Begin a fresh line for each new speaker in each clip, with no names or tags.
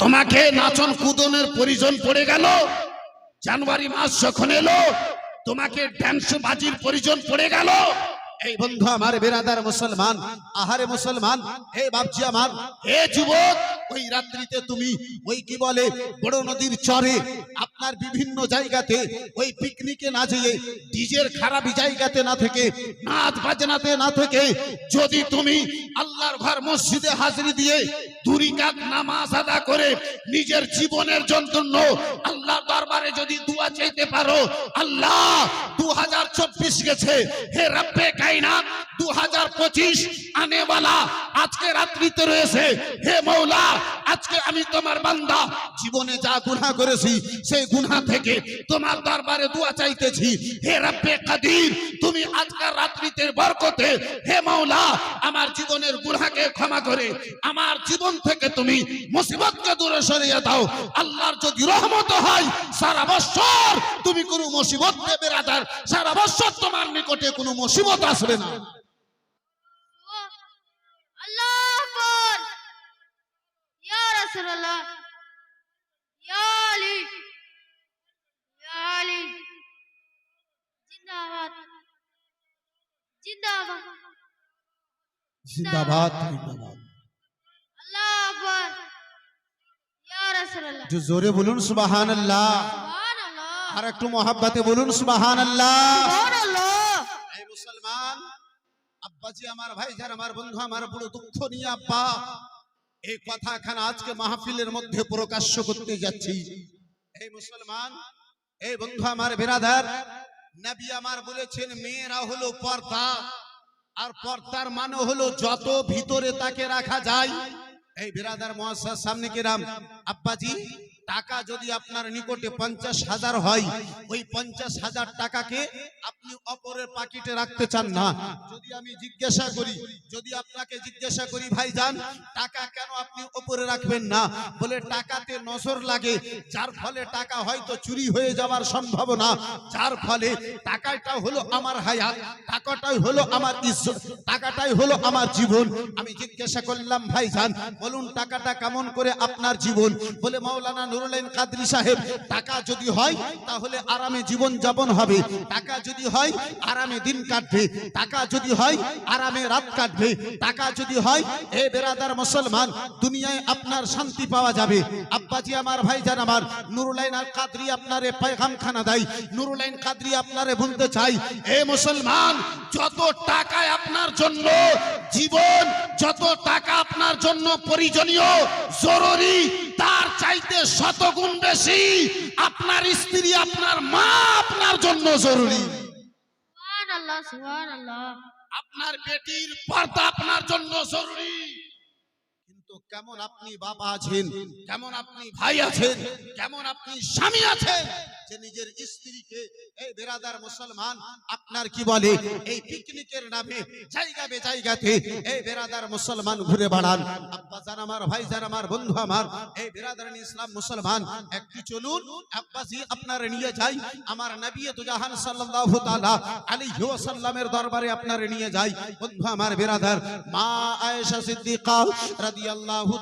তোমাকে নাচন কুদনের পরিজন পড়ে গেল। জানুয়ারি মাস যখন এলো, তোমাকে ড্যান্স বাজির পরিজন পড়ে গেল।
এই বন্ধু আমার বেরাদার মুসলমান, আহারে মুসলমান, হে বাপজি আমার, হে যুবক, ওই রাত্রিতে তুমি ওই কি বলে বড় নদীর চরে আপনার বিভিন্ন জায়গাতে ওই পিকনিকে না যেয়ে ডিজের খারাপ জায়গাতে না থেকে, নাচ বাজনাতে না থেকে
যদি তুমি আল্লাহর ঘর মসজিদে হাজিরি দিয়ে দুরিকাত নামাজ আদা করে নিজের জীবনের জন্য আল্লাহর দরবারে যদি দোয়া চাইতে পারো, আল্লাহ দু হাজার চব্বিশ গেছে, হে রব্বে কাইনাত দু হাজার পঁচিশ আনেওয়ালা আজকে রাত্রিতে রয়েছে। হে মৌলা, আজকে আমি তোমার বান্দা।
জীবনে যা গুনাহ করেছি, সেই গুনাহ থেকে
তোমার দরবারে দোয়া চাইতেছি। হে রব্বে কাদির, তুমি আজকের রাত্রিতে বরকতে, হে মাওলা আমার জীবনের গুনাহকে ক্ষমা করে, আমার জীবন থেকে তুমি মুসিবতকে দূরে সরিয়ে দাও। আল্লাহর যদি রহমত হয়, সারা বছর তুমি কোনো মুসিবত দেবে রাজার সারা বছর তোমার নিকটে কোনো মুসিবত ہنس لینا
رسول اللہ یا علی یا علی۔ زندہ زندہ زندہ زندہ
اللہ اکبر۔
یا رسول اللہ۔ جو
زورے بولن سبحان اللہ۔ سبحان
اللہ۔
ہر ایک محبت بولن سبحان اللہ۔
سبحان
اللہ۔ মুসলমান। আব্বাজি, আমার ভাই যার আমার বন্ধু, আমার বড় দুঃখ নিয়ে, আব্বা, এই কথা খানা আজকে মাহফিলের মধ্যে প্রকাশ্য করতে যাচ্ছি। এই মুসলমান, এই বন্ধু, আমার বেরাদার, নবী আমার বলেছেন, মেয়েরা হলো পর্দা, আর পর্দার মানে হলো যত ভিতরে তাকে রাখা যায়। এই বেরাদার মহাশয় সামনে কিরাম, আব্বাজি টাকা যদি আপনার নিকটে পঞ্চাশ হাজার হয়, ওই পঞ্চাশ হাজার টাকাকে আপনি অপরের পাকিটে রাখতে চান না। যদি আমি জিজ্ঞাসা করি, যদি আপনাকে জিজ্ঞাসা করি ভাই যান টাকা কেন আপনি ওপরে রাখবেন না? বলে, টাকাতে নজর লাগে, যার ফলে টাকা হয়তো চুরি হয়ে যাওয়ার সম্ভাবনা। যার ফলে টাকাটা হলো আমার হায়াত, টাকাটাই হলো আমার ইজ্জত, টাকাটাই হলো আমার জীবন। আমি জিজ্ঞাসা করলাম ভাই যান বলুন টাকাটা কেমন করে আপনার জীবন? বলে, মাওলানা নুরুলাইন কাদরি সাহেব, টাকা যদি হয়, তাহলে আরামে জীবন যাপন হবে। টাকা যদি হয়, আরামে দিন কাটবে। টাকা যদি হয়, আরামে রাত কাটবে। টাকা যদি হয়, এ বেরাদার মুসলমান, দুনিয়ায় আপনার শান্তি পাওয়া যাবে। আব্বাজি আমার ভাই জান আমার, নুরুলাইন আর কাদরি আপনারে পেগাম খানা দেয়। নুরুলাইন কাদরি আপনারে বলতে চাই।
হে মুসলমান, যত টাকায় আপনার জন্য জীবন, যত টাকা আপনার জন্য প্রয়োজনীয়, জরুরি, তার চাইতে শতগুণ বেশি? আপনার স্ত্রী আপনার মা আপনার জন্য জরুরি। আপনার বেটির পর্দা আপনার জন্য জরুরি।
কিন্তু কেমন আপনি বাবা আছেন?
কেমন আপনি ভাই আছেন? কেমন আপনি স্বামী আছেন?
যে নিজের স্ত্রীকে, এই বেরাদার মুসলমান, আপনার কি বলে? এই পিকনিকের নামে, জায়গা বে জায়গাতে এই বেরাদার মুসলমান ঘুরে বেড়ান। আব্বা জান আমার, ভাই জান আমার, বন্ধু আমার, এই বেরাদার ইসলাম মুসলমান, একটু চলুন আব্বাজি আপনার নিয়ে যাই। আমার নবী তো জাহান সাল্লাল্লাহু তাআলা আলাইহি ওয়াসাল্লামের দরবারে আপনার নিয়ে যাই। বন্ধু আমার বেরাদার, মা আয়েশা সিদ্দিকা রাদিয়াল্লাহু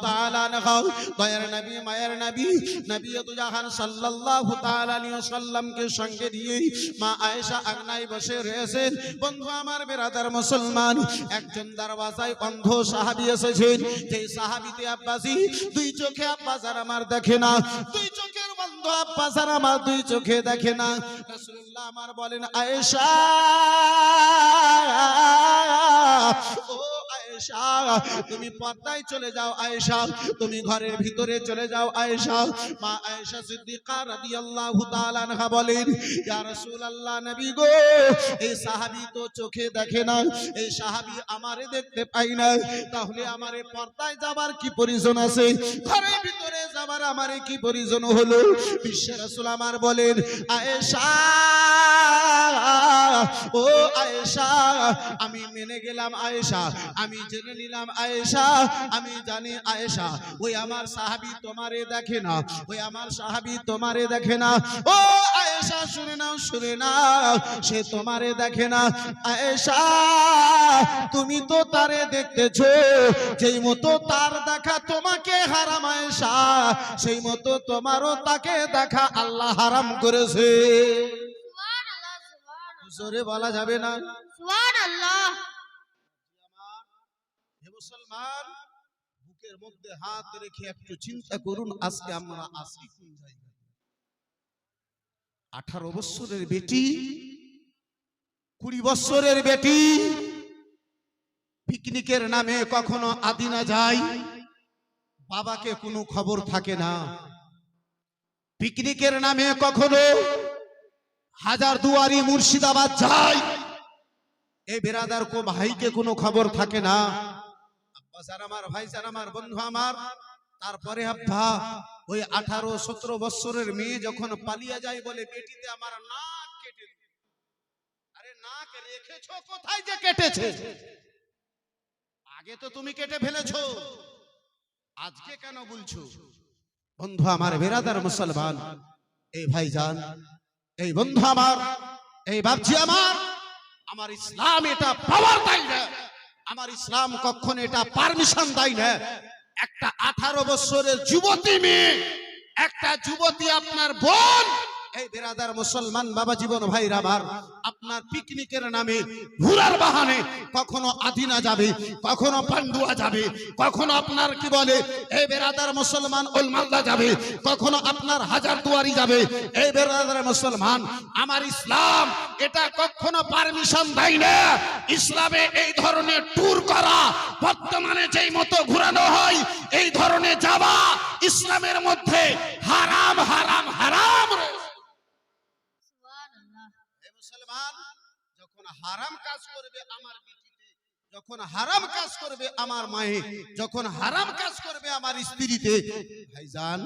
তাআলা আনহা। দয়ার নবী, মায়ের নবী নবী তো সাল্লাল্লাহু তাআলা আলাইহি ওয়াসাল্লামকে সঙ্গে দিয়ে মা আয়েশা আগনায় বসে রয়েছেন। বন্ধু আমার, বেরাদার মুসলমান, একজন দরওয়াজায় অন্ধ সাহাবী এসেছেন। যে সাহাবীতে আব্বাসি দুই চোখে আব্বাসার আমার দেখে না। দুই চোখের বন্ধ আব্বাসার আমার দুই চোখে দেখে না। রাসূলুল্লাহ আমার বলেন, আয়েশা, ও আয়েশা, তুমি পর্দায় চলে যাও আয়েশা, তুমি ঘরের ভিতরে চলে যাও আয়েশা। মা আয়েশা সিদ্দিকা রাদিয়াল্লাহু তাআলা আনহা বলেন, ইয়া রাসূলুল্লাহ, নবী গো, এই সাহাবী তো চোখে দেখে না, এই সাহাবী আমারে দেখতে পাই না। তাহলে আমারে পর্দায় যাবার কি প্রয়োজন আছে? ঘরের ভিতরে যাবার আমারে কি প্রয়োজন হলো? বিশ্ব রাসূল আমার বলেন, আয়েশা আয়েশা, আমি মেনে গেলাম আয়েশা, আমি জেনে নিলাম আয়েশা, আমি জানি আয়েশা, ওই আমার সাহাবি তোমারে দেখে না, ওই আমার সাহাবি তোমারে দেখে না। ও আয়েশা, শুনে নাও শুনে নাও, সে তোমারে দেখে না। আয়েশা, তুমি তো তারে দেখতেছো, যেই মতো তার দেখা তোমাকে হারাম আয়েশা, সেই মতো তোমারও তাকে দেখা আল্লাহ হারাম করেছে। জোরে বলা যাবে না। মুসলমান বুকের মধ্যে হাত রেখে একটু চিন্তা করুন আজকে আমরা আসি কোন জায়গায়? আঠারো বছরের বেটি কুড়ি বছরের বেটি পিকনিকের নামে কখনো আদিনা যায় বাবাকে কোনো খবর থাকে না। পিকনিকের নামে কখনো হাজার দুয়ারি মুর্শিদাবাদ যায়। এই বেরাদার কো ভাইকে কোনো খবর থাকে না? আব্বা স্যার আমার স্যার আমার, বন্ধু আমার, তারপরে আব্বা, ওই আঠারো, সতেরো বৎসরের মেয়ে যখন পালিয়ে যায় বলে বেটিতে আমার নাক কেটে। আরে নাক রেখেছো? কোথায় যে কেটেছে? আগে তো তুমি কেটে ফেলেছো। আজকে কেন বলছো? বন্ধু আমার বেরাদার মুসলমান এই ভাইজান এই বন্ধু আমার, এই বাপজি আমার আমার ইসলাম এটা পাওয়ার দেয় না। আমার ইসলাম কখন এটা পারমিশন দেয় না। একটা আঠারো বছরের যুবতী মেয়ে, একটা যুবতী আপনার বোন মুসলমান আপনার পিকনিকের নামে ঘুরার বাহানে কখনো আদিনা যাবে, কখনো পান্ডুয়া যাবে, কখনো আপনার কি বলে, এই বেরাদার মুসলমান যাবে, কখনো আপনার হাজার দুয়ারি যাবে, এই বেরাদার মুসলমান, আমার ইসলাম, এটা কখনো পারমিশন দেয় না ইসলামে এই ধরনের ট্যুর করা, বর্তমানে যেই মতো ঘুরানো হয়, এই ধরনের যাওয়া, ইসলামের মধ্যে হারাম হারাম হারাম রয়েছে
সুবহানাল্লাহ
হে মুসলমান যখন হারাম কাজ করবে আমার যখন হারাম কাজ করবে আমার মায়ে, যখন হারাম কাজ করবে আমার স্ত্রীতে। ভাইজান,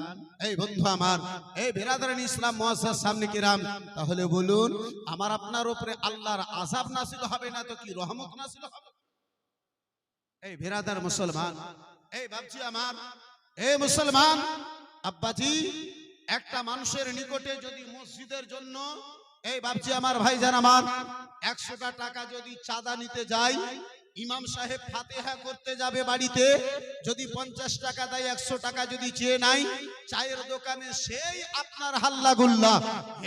এই বন্ধু আমার, এই বেরাদারান ইসলাম মহাসার সামনে কিরাম, তাহলে বলুন, আমার আপনার উপরে আল্লাহর আজাব নাসিল হবে না তো কি রহমত নাসিল হবে? এই বেরাদার মুসলমান, এই ভাবছি আমার, এই মুসলমান, আব্বাজি, একটা মানুষের নিকটে যদি মসজিদের জন্য এই ভাবছি আমার ভাইজান আমার একশোটা টাকা যদি চাঁদা নিতে যাই, ইমাম সাহেব ফাতেহা করতে যাবে বাড়িতে, যদি পঞ্চাশ টাকা দেয়, একশো টাকা যদি চেয়ে নাই, চায়ের দোকানে সেই আপনার হাল্লা গুল্লা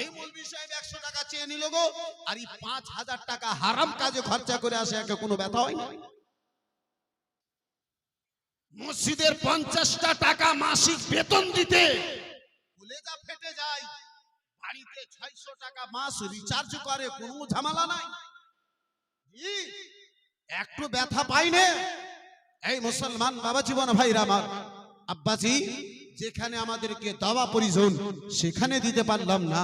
এই মৌলবি সাহেব, একশো টাকা চেয়ে নিল গো। আর এই পাঁচ হাজার টাকা হারাম কাজে খরচা করে আসে, একে কোনো ব্যথা হয় না?
মসজিদের পঞ্চাশটা টাকা মাসিক বেতন দিতে।
ফেটে যায়। বাড়িতে ছয়শো টাকা মাস রিচার্জ করে, কোনো ঝামেলা নাই। একটু ব্যথা পাইনে। এই মুসলমান বাবা জীবন, ভাইরা আমার, আব্বাজি, যেখানে আমাদেরকে দাওয়া পরিজন সেখানে দিতে পারলাম না।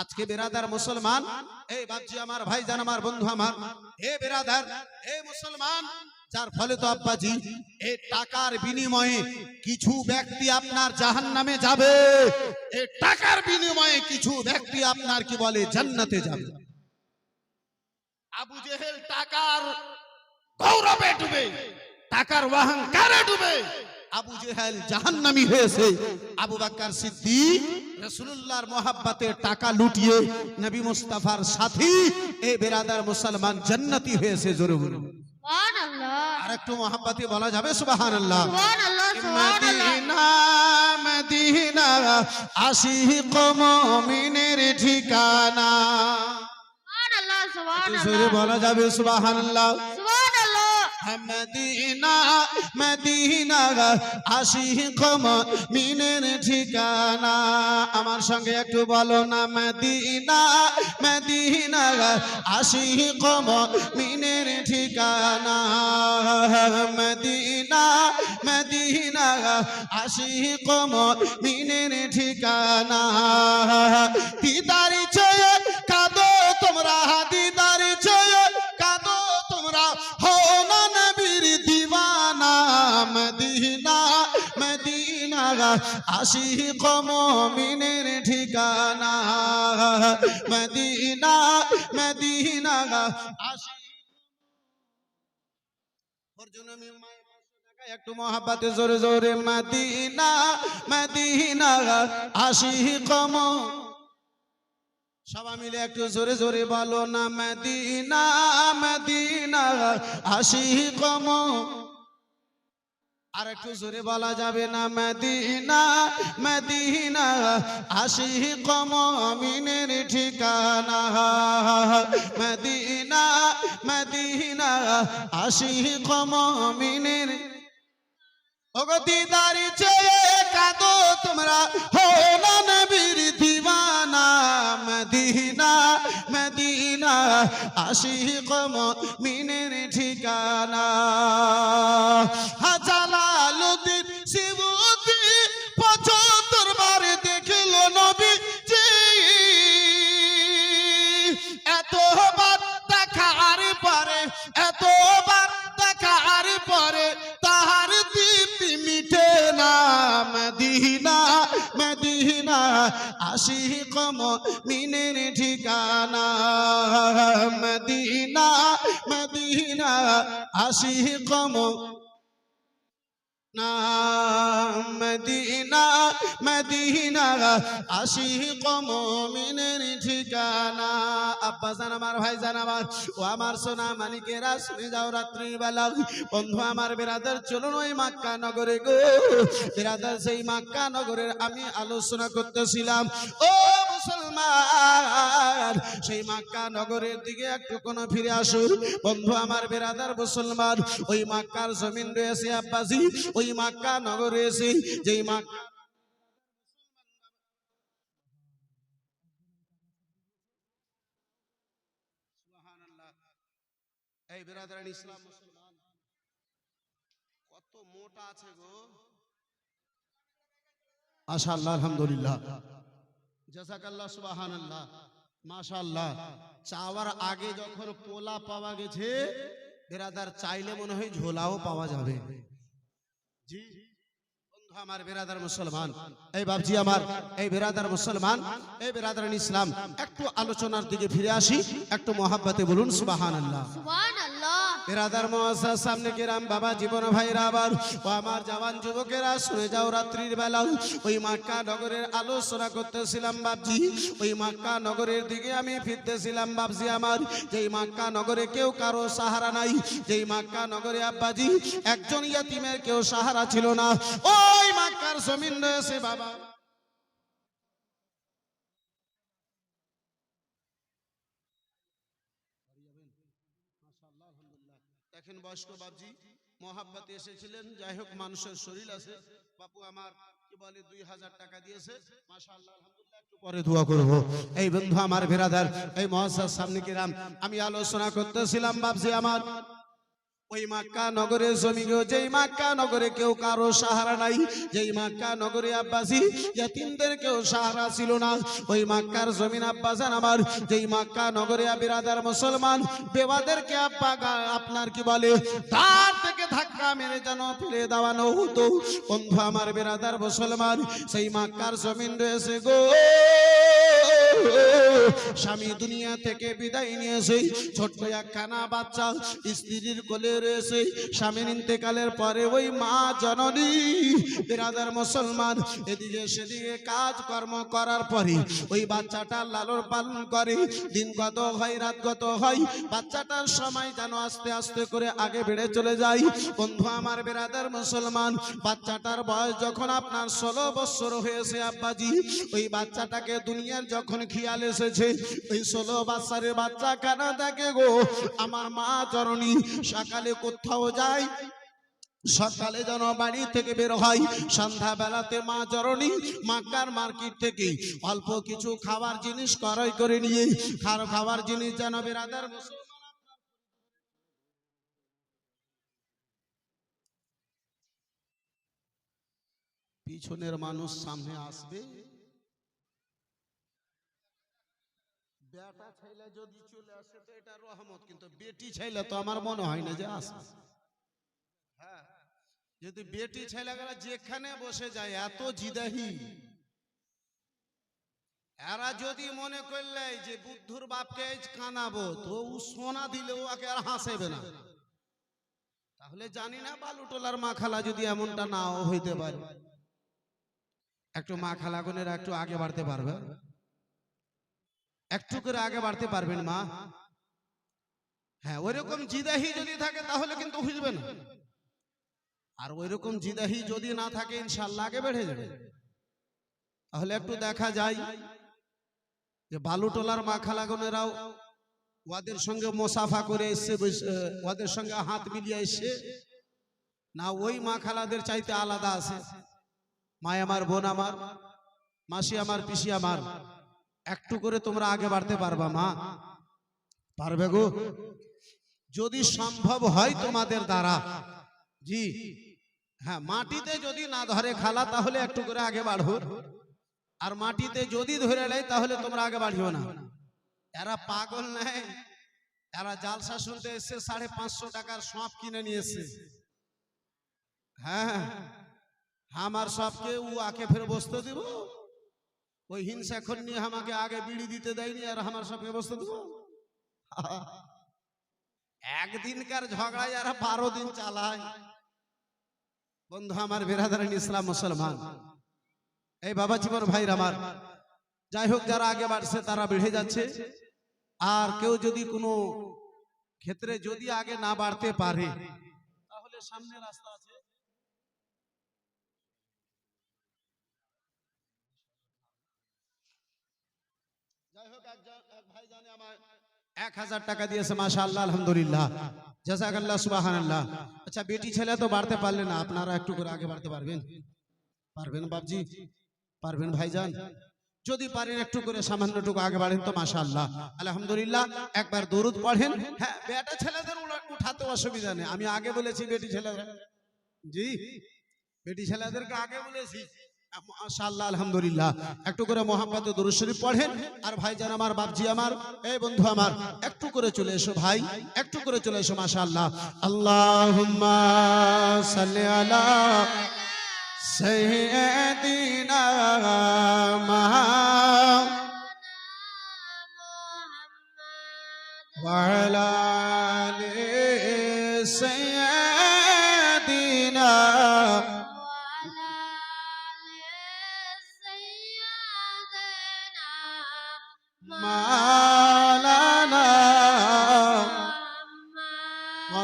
আজকে বেরাদার মুসলমান, এই বাপজি আমার, ভাইজান আমার, বন্ধু আমার, এ বেরাদার, এ মুসলমান যার ফলে তো আব্বাজি এই টাকার বিনিময়ে কিছু ব্যক্তি আপনার জাহান নামে যাবে। এই টাকার বিনিময়ে কিছু ব্যক্তি আপনার কি বলে, জান্নাতে যাবে।
আবু জেহেল টাকার গৌরবে ডুবে, টাকার অহংকারে ডুবে,
আবু জেহেল জাহান্নামী হয়েছে। আবু বাক্কার সিদ্দিক রাসূলুল্লাহর মহাব্বতে টাকা লুটিয়ে নবী মুস্তাফার সাথী, এ বেরাদার মুসলমান জান্নাতি হয়েছে, জোরে বলুন।
সুবহানাল্লাহ
আর একটু মহাব্বতে বলা যাবে?
সুবাহান আল্লাহ
মদিনা মদিনা আশিক ঠিকানা। বলা যাবে? সুবহানাল্লাহ। মিনের ঠিকানা। আমার সঙ্গে একটু বলো না, মদিনা মদিনা আশিক মিনের ঠিকানা। মদিনা মদিনা আশিক মিনের ঠিকানা। দিদারি ছয় কাদো তোমরা, দিদারি মদিনা আশিক মুমিনের ঠিকানা। Medina Medina. টাকা একটু মহাব্বাতে জোরে জোরে। মদিনা মদিনা, আশিক মুমিনের সবাই মিলে একটু জোরে জোরে বলো না। মদিনা মদিনা আসি কম আর একটু জোরে বলা যাবে না, মদিনা মদিনা আসি কম মিনের ঠিকানা। মদিনা মদিনা আসি কম মিনের ওগো দিদারি চেয়ে কাঁদো তোমরা, হো না নবীর দিওয়ানা। মদিনা মদিনা, আশিক মিনের ঠিকানা। মদিনা মদিনা আসি কম মিনের ঠিকানা। মদিনা মদিনা আসি কম না মদিনা মদিনা আসি কমিনের ঠিকানা। আব্বা জান, আমার ভাই জান, আমার ও আমার সোনা মানিকেরা শুনে যাও রাত্রির বেলা বন্ধু, আমার বেরাদার চলুন ওই মাক্কা নগরে গো। বেরাদার সেই মাক্কা নগরের আমি আলোচনা করতেছিলাম। ও মুসলমান, সেই মাক্কা নগরের দিকে একটু কোন ফিরে আসুন। বন্ধু, আমার বেরাদার মুসলমান, ওই মাক্কার জমিন রয়েছে আব্বাজি, ওই মাক্কা নগর রয়েছে যেই মাক্কা এই বেরাদারান ইসলাম মুসলমান। কত মোটা আছে গো। মাশাআল্লাহ, আলহামদুলিল্লাহ। জাযাকাল্লাহ, সুবহানাল্লাহ। মাশাআল্লাহ, চাওয়ার আগে যখন পোলা পাওয়া গেছে, বেরাদার চাইলে মনে হয় ঝোলাও পাওয়া যাবে। জি। আমার বেরাদার মুসলমান, এই বাবজি আমার, এই বেরাদার মুসলমান, এই বেরাদার ইসলাম, একটু আলোচনার দিকে ফিরে আসি, একটু মহাব্বাতে বলুন, সুবহানাল্লাহ।
সুবহানাল্লাহ।
বেরাদার মহাসার সামনে কেরাম বাবা, জীবন ভাইরা আবার। ও আমার জওয়ান যুবকেরা, শুনে যাও রাত্রির বেলা। ওই মাক্কা নগরের আলোচনা করতেছিলাম বাবজি ওই মাক্কা নগরের দিকে আমি ফিরতেছিলাম বাবজি আমার। যেই মাক্কা নগরে কেউ কারও সাহারা নাই, যেই মাক্কা নগরে আব্বাজি, একজন ইয়াতিমের কেউ সাহারা ছিল না। ওই মাক্কার জমিন রয়েছে বাবা। বয়স্ক বাবজি মহাব্বাতে এসেছিলেন। যাই হোক, মানুষের শরীর আছে। বাপু আমার, কি বলে, দুই হাজার টাকা দিয়েছে। মাশাআল্লাহ একটু পরে দোয়া করব। এই বন্ধু আমার ভেরাদার এই মহাসার সামনে কিরাম আমি আলোচনা করতেছিলাম বাবজি আমার। ওই মাক্কা নগরে জমি গো, যেই মাক্কা নগরে কেউ কারও সাহারা নাই, যেই মাক্কা নগরে আব্বাসি ইয়াতিমদের কেউ সাহারা ছিল না। ওই মাক্কার জমিন আব্বাসান আমার, যেই মাক্কা নগরে বিরাদার মুসলমান বেবাদেরকে আব্বা আপনার কি বলে? তার থেকে ধাক্কা মেরে যেন ফেলে দেওয়ানো হতো। বন্ধু আমার বেরাদার মুসলমান, সেই মাক্কার জমিন রয়েছে গো। স্বামী দুনিয়া থেকে বিদায় নিয়েছে। ছোট্ট একখানা বাচ্চা স্ত্রীর কোলে রয়েছে। স্বামীর ইন্তেকালের পরে ওই মা জননী, বিরাদার মুসলমান, এদিকে সেদিকে কাজ কর্ম করার পরে ওই বাচ্চাটা লালন পালন করে। দিন গত হয়, রাত গত হয়। বাচ্চাটার সময় যেন আস্তে আস্তে করে আগে বেড়ে চলে যায়। বন্ধু আমার বেরাদার মুসলমান, বাচ্চাটার বয়স যখন আপনার ষোলো বছর হয়েছে আব্বাজি, ওই বাচ্চাটাকে দুনিয়ার যখন খেয়াল এসেছে ওই ষোলো বছরের বাচ্চা কেন দেখে গো? আমার মা জননী, সকালে কোথাও যায়? সকালে যেন বাড়ি থেকে বের হয় সন্ধ্যা বেলাতে মা জরণী মাকার মার্কেট থেকে অল্প কিছু খাবার জিনিস ক্রয় করে নিয়ে খাবার জিনিস যেন বেরাদার পিছনের মানুষ সামনে আসবে? বেটা ছেলে যদি চলে আসে তো এটা রহমত, কিন্তু বেটি তো আমার মনে হয় না যে আসবে হ্যাঁ যদি বেটি যেখানে বসে যায়, এত জিদাহি। এরা যদি মনে করলে যে বুদ্ধুর বাপকে কানাবো, তো ও সোনা দিলেও ওকে আর হাসেবে না। তাহলে জানি না বালুটোলার মা খালা যদি এমনটা নাও হইতে পারে। একটু মা খালাগনেরা একটু আগে বাড়তে পারবে। একটু করে আগে বাড়তে পারবেন মা। হ্যাঁ ওইরকম জিদাহি যদি থাকে তাহলে কিন্তু বুঝবে না। আর ওইরকম জিদাহি যদি না থাকে ইনশাল্লাহ আগে বেড়ে যাবে। তাহলে একটু দেখা যায় যে বালুটোলার মা খালাগনেরাও ওদের সঙ্গে মোসাফা করে এসছে ওদের সঙ্গে হাত মিলিয়ে এসছে। না, ওই মা খালাদের চাইতে আলাদা আছে। মা আমার, বোন আমার, মাসি আমার, পিসি আমার। একটু করে তোমরা আগে বাড়তে পারবা, মা। পারবে গো? যদি সম্ভব হয় তোমাদের দ্বারা। জি। হ্যাঁ মাটিতে যদি না ধরে খালা, তাহলে একটু করে আগে বাড়ো। আর মাটিতে যদি ধরে নেয়, তাহলে তোমরা আগে বাড়িও না। এরা পাগল নেই। এরা জালসা শুনতে এসছে, সাড়ে পাঁচশো টাকার সব কিনে নিয়ে এসছে হ্যাঁ। আমার সবকে উ আকে ফের বসতে দিব? ওই হিংসা নিয়ে আমাকে আগে বিড়ি দিতে দেয়নি, আর আমার সবকে বসতে দিব। একদিনকার ঝগড়ায় আর বারো দিন চালায়। বন্ধু, আমার বেরাদারান ইসলাম মুসলমান। এই বাবা জীবন ভাইর আমার। যাই হোক, যারা আগে বাড়ছে, তারা বেড়ে যাচ্ছে। আর কেউ যদি কোনো ক্ষেত্রে যদি আগে না বাড়তে পারে, তাহলে সামনে রাস্তা আছে যাই হোক একজন এক ভাই জানে আমার এক হাজার টাকা দিয়েছে মাশা আল্লাহ আলহামদুলিল্লাহ। জাজাকাল্লাহ, সুবাহানাল্লাহ। আচ্ছা বেটি ছেলে তো বাড়তে পারলে না, আপনারা একটু করে আগে বাড়তে পারবেন? পারবেন বাবজি পারবেন ভাইজান? যদি পারেন একটু করে সামান্যটুকু আগে বাড়েন তো মাশা আল্লাহ আলহামদুলিল্লাহ, একবার দরুদ পড়েন। হ্যাঁ বেটা ছেলেদের উঠাতে অসুবিধা নেই। আমি আগে বলেছি, বেটি ছেলেরা জি? বেটি ছেলেদেরকে আগে বলেছি। মাশাআল্লাহ একটু করে মোহাম্মদ দুরুশরীফ পড়েন। আর ভাইজান আমার বাপজি আমার এই বন্ধু আমার একটু করে চলে এসো ভাই একটু করে চলে এসো মাশাআল্লাহ। আল্লাহুম্মা সাল্লি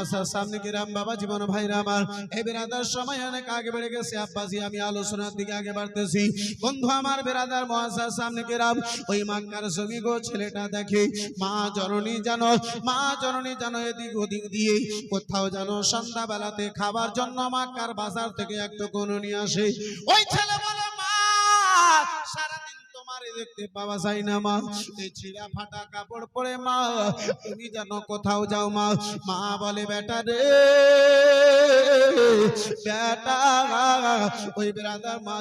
মহাসার সামনে বাবা? জীবন ভাইরা আমার। এই সময় অনেক আগে বেড়ে গেছে। আব্বাজি, আমি আলোচনার দিকে আগে বাড়তেছি। বন্ধু আমার মহাসার সামনে ওই ছবি গো, ছেলেটা দেখে, মা জননী জানো, মা জননী জানো, এদিক ওদিক দিয়ে। কোথাও জানো, সন্ধ্যাবেলাতে খাবার জন্য মাক্কার বাজার থেকে একটু কোনো নিয়ে আসে। ওই ছেলে দেখতে পাওয়া যায় না, মা। ছিঁড়া ফাটা কাপড় পরে, মা। তুমি জানো কোথাও যাও, মা। মা বলে, বেটা রে ওই বেড়াদার মা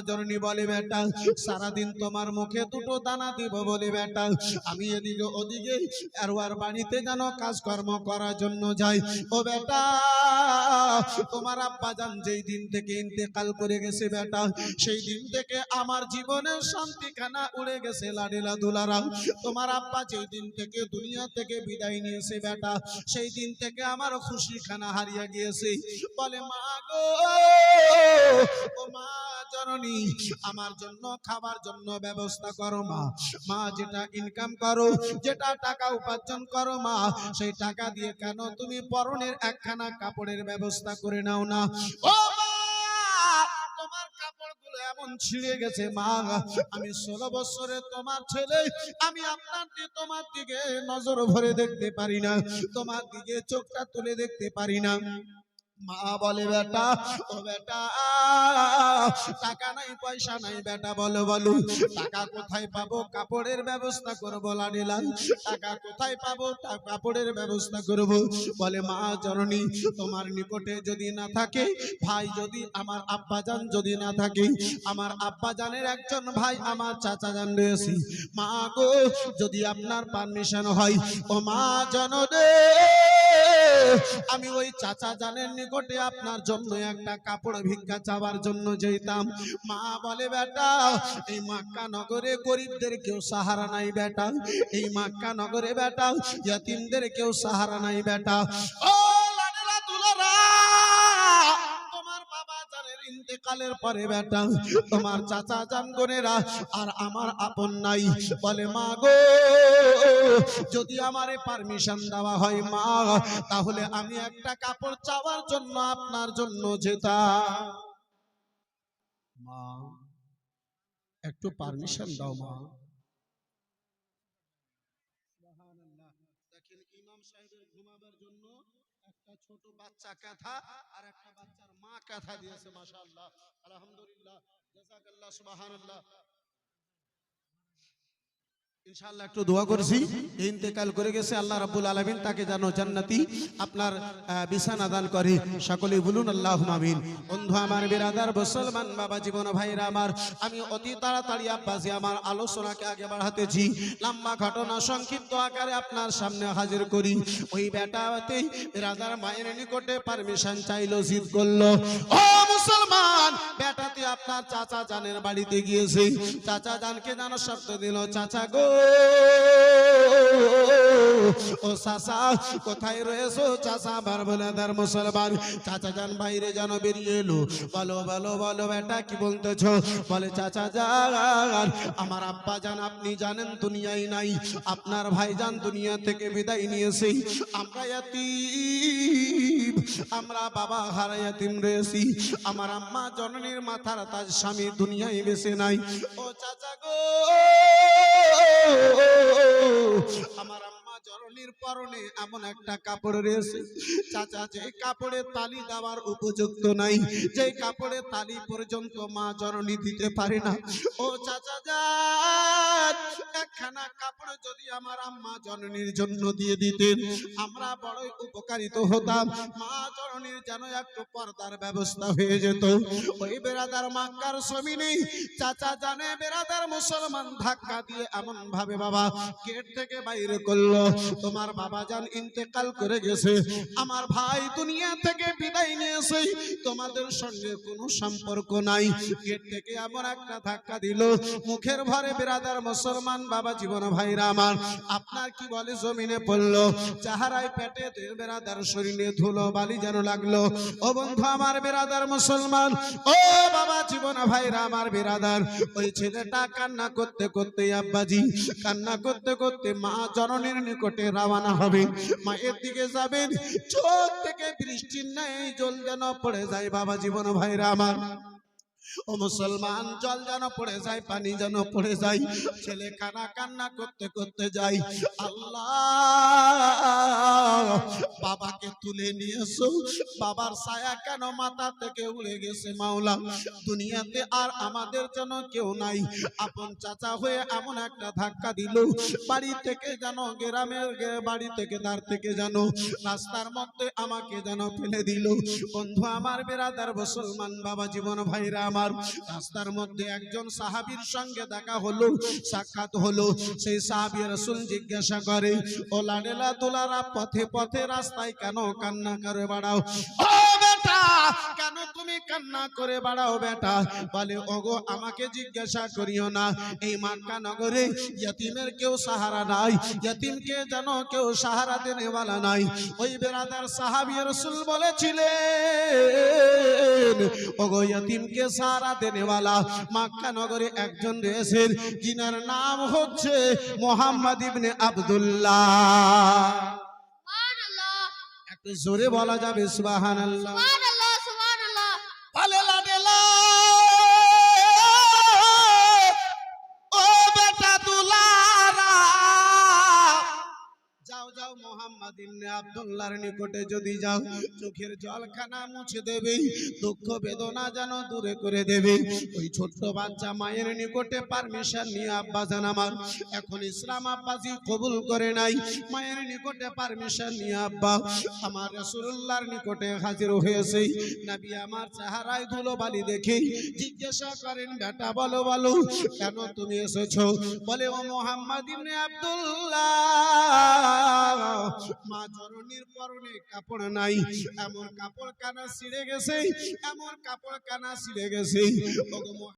বলে, বেটা, সারাদিন তোমার মুখে দুটো দানা দিব বলে, বেটা। আমি এদিকে ওদিকে বাড়িতে যেন কাজকর্ম করার জন্য যাই। ও বেটা, তোমার আব্বা যান যেই দিন থেকে ইন্তেকাল করে গেছে, বেটা, সেই দিন থেকে আমার জীবনের শান্তিখানা উড়ে গেছে লাডিলা দুলারা। তোমার আব্বা যেই দিন থেকে দুনিয়া থেকে বিদায় নিয়েছে বেটা, সেই দিন থেকে আমার খুশি খানা হারিয়ে গিয়েছে। বলে, মা গো, ও মা জননী, আমার জন্য খাবার জন্য ব্যবস্থা করো মা। মা, যেটা ইনকাম করো, যেটা টাকা উপার্জন করো মা, সেই টাকা দিয়ে কেন তুমি পরনের একখানা কাপড়ের ব্যবস্থা করে নাও না? ও এমন ছিঁড়ে গেছে, মা? আমি ষোলো বছরে তোমার ছেলে, আমি আপনার তোমার দিকে নজর ভরে দেখতে পারি না, তোমার দিকে চোখটা তুলে দেখতে পারি না। মা বলে, বেটা, ও বেটা, টাকা নাই, পয়সা নাই, বেটা, বলো বলো, টাকা কোথায় পাবো? কাপড়ের ব্যবস্থা করব লাডিলাল টাকা কোথায় পাবো? কাপড়ের ব্যবস্থা করব। বলে, মা, জননী, তোমার নিকটে যদি না থাকে, ভাই যদি, আমার আব্বা জান যদি না থাকে, আমার আব্বা জানের একজন ভাই আমার চাচা জান রয়েছে। মা গো, যদি আপনার পারমিশন হয়, ও মা জনদে আমি ওই চাচা জানের নিকটে আপনার জন্য একটা কাপড় ভিক্ষা চাওয়ার জন্য যেতাম। মা বলে, বেটা, এই মাক্কা নগরে গরিবদের কেউ সাহারা নাই বেটা। এই মাক্কা নগরে বেটা, ইয়াতিমদের কেউ সাহারা নাই বেটা। ও ইন্তেকালের পরে বেটা, তোমার চাচা জান বোনেরা আর আমার আপন নাই। বলে, মা গো, যদি আমারে পারমিশন দেওয়া হয়, মা, তাহলে আমি একটা কাপড় চাওয়ার জন্য আপনার জন্য যেতাম। মা, একটু পারমিশন দাও, মা দেখেন ইমাম সাহেবের ঘুমাবার জন্য একটা ছোট বাচ্চা কাঁথা আর একটা বাচ্চার মা কাঁথা দিয়েছে মাশাআল্লাহ। আলহামদুলিল্লাহ। জাজাকাল্লাহ সুবহানাল্লাহ। ইনশাআল্লাহ একটু দোয়া করছি। ইন্তেকাল করে গেছে, আল্লাহ রাব্বুল আলামিন তাকে জান্নাতি আপনার বিছানা দান করে। সকলে বলুন আমিন। আমার, বিরাদার, মুসলমান বাবা, জীবন ভাইরা আমার, আমি অতি তাড়াতাড়ি আব্বাসি আমার আলোচনাকে আগে বাড়াতেছি। লম্বা ঘটনা সংক্ষিপ্ত আকারে আপনার সামনে হাজির করি। ওই বেটাতে বিরাদার মায়ের নিকটে পারমিশন চাইলো, জিদ করল। ও মুসলমান, বেটাতে আপনার চাচা জানের বাড়িতে গিয়েছে। চাচা জানকে জানো শব্দ দিল, চাচা গো ও চাচা, কোথায় রয়েছো? চাচা, আমার বোনাদার মুসলমান। চাচা জান বাইরে, যেন বেরিয়ে এলো। বলো বলো বলো, বেটা, কি বলতেছ? বলে, চাচা যান। আমার আব্বা জান আপনি জানেন, দুনিয়ায় নাই। আপনার ভাই জান দুনিয়া থেকে বিদায় নিয়েছে। আমরা ইয়াতিম, আমরা বাবা হারা ইয়াতিম রয়েছি। আমার আম্মা জননীর মাথার তাজ স্বামী দুনিয়ায় বেঁচে নাই। ও চাচা গো আমার জননীর পরনে এমন একটা কাপড় রয়েছে। চাচা, যে কাপড়ে তালি দেওয়ার উপযুক্ত নাই। যে কাপড়ে তালি পর্যন্ত মা দিতে পারে না। ও চাচা যান, একখানা কাপড় যদি আমার আম্মা জননীর জন্য দিয়ে দিতেন, আমরা বড়ই উপকারিত হতাম। মা জননীর যেন একটু পর্দার ব্যবস্থা হয়ে যেত। ওই বেরাদার মাক্কার নেই। চাচা জানে বেরাদার মুসলমান ধাক্কা দিয়ে এমন ভাবে বাবা গেট থেকে বাইরে করল। তোমার বাবা জান ইন্তেকাল করে গেছে। আমার ভাই দুনিয়া থেকে বিদায় নিয়েছে। তোমাদের সঙ্গে কোনো সম্পর্ক নাই। গেট থেকে এমন একটা ধাক্কা দিল। মুখের ভরে বেরাদার মুসলমান বাবা জীবন ভাইরা আমার। আপনার কি বলে জমিনে পড়ল? চাহারায় পেটে দে- বেরাদার শরীরে ধুলো বালি যেন লাগল। ও বন্ধু আমার বেরাদার মুসলমান, ও বাবা জীবন ভাইরা আমার বেরাদার। ওই ছেলেটা কান্না করতে করতে আব্বাজি, কান্না করতে করতে মা জননীর নিকটে রওনা হবে। মায়ের দিকে যাবেন, চোখ থেকে বৃষ্টির নাই, জল যেন পড়ে যায় বাবা, জীবন ভাইরা আমার। ও মুসলমান, জল যেন পড়ে যায়, পানি যেন পড়ে যায়, ছেলে কানা কান্না করতে করতে যায় আল্লাহ, বাবাকে তুলে নিয়েছো বাবার ছায়া কেন মাথা থেকে উড়ে গেছে মাওলা? দুনিয়াতে আর আমাদের জন্য কেউ নাই। আপন চাচা হয়ে এমন একটা ধাক্কা দিল। বাড়ি থেকে যেন গ্রামের বাড়ি থেকে দাঁড় থেকে যেন রাস্তার মধ্যে আমাকে যেন ফেলে দিল। বন্ধু আমার বেরাদার মুসলমান বাবা, জীবন ভাইরা আমার রাস্তার মধ্যে একজন সাহাবীর সঙ্গে দেখা হলো, সাক্ষাৎ হলো। সেই সাহাবি রসুল জিজ্ঞাসা করে ও লাডেলা তোলারা পথে পথে রাস্তায় কেন কান্না করে বাড়াও? কেন তুমি কান্না করে বাড়াও বেটা? বলে ওগো আমাকে জিজ্ঞাসা করিও না। এই মাক্কা নগরে ইয়তিমের কেউ সাহারা নাই। ইয়তিমকে যেন কেউ সাহারা দেনেওয়ালা নাই। ওই বেরাদার সাহাবী রাসূল বলেছিলেন ওগো ইয়তিমকে সাহারা দেনেওয়ালা মাক্কা নগরে একজন রয়েছেন। যিনার নাম হচ্ছে মোহাম্মদ ইবনে আব্দুল্লাহ। একটু জোরে বলা যাবে সুবহানাল্লাহ।
সুবহানাল্লাহ।
ইবনে নিকটে যদি যাও, চোখের জলখানা মুছে দেবে, দুঃখ বেদনা যেন দূরে করে দেবে। ওই ছোট্ট বাচ্চা মায়ের নিকটে পারমিশন নিয়ে, আব্বা জান আমার, এখন ইসলাম আব্বাজি কবুল করে নাই। মায়ের নিকটে পারমিশন নিয়ে, আব্বা, আমার রাসূলুল্লাহর নিকটে হাজির হয়েছে। নবী আমার চেহারায় ধুলো বালি দেখে জিজ্ঞাসা করেন, বেটা, বলো বলো, কেন তুমি এসেছ? বলে, ও মোহাম্মদ ইবনে আব্দুল্লাহ মা জননীর পরনে কাপড় নাই। এমন কাপড় কানা ছিঁড়ে গেছে, এমন কাপড় কানা ছিঁড়ে গেছে।